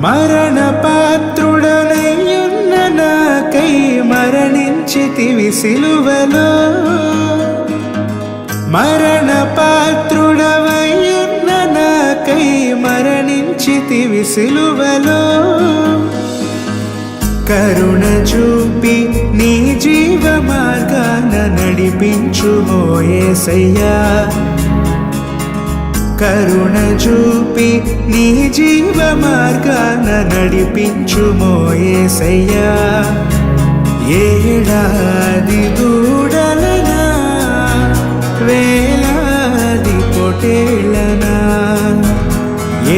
మరణ పాత్రుడనయ్యున్న నాకై మరణించితివి సిలువలో. మరణ పాత్రుడవయ్యున్న నాకై మరణించితివి సిలువలో. కరుణ చూపి నీ జీవ మార్గాన నడిపించు మోయేసయ్యా కరుణ చూపి నీ జీవ మార్గాన నడిపించు మోయేసయ్యా. ఏడాది దూడలనా వేలాది పొటేళ్ళనా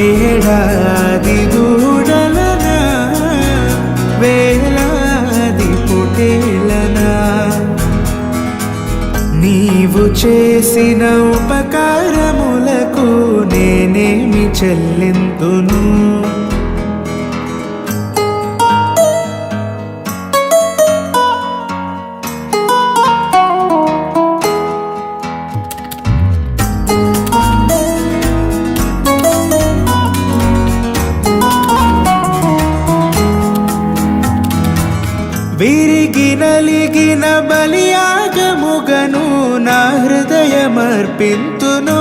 ఏడాది దూడలనా వేలాది పొటేళ్ళనా నీవు చేసిన ఉపకారం నేనేమి చెల్లింతును? విరిగినలిగిన బలియాగముగను నా హృదయమర్పింతును.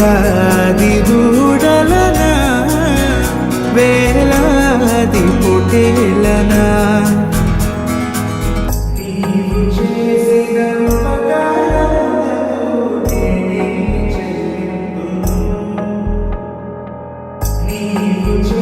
వేలాది దూడలనా వేలాది పొటేలనా నీవు చేసిన నీవు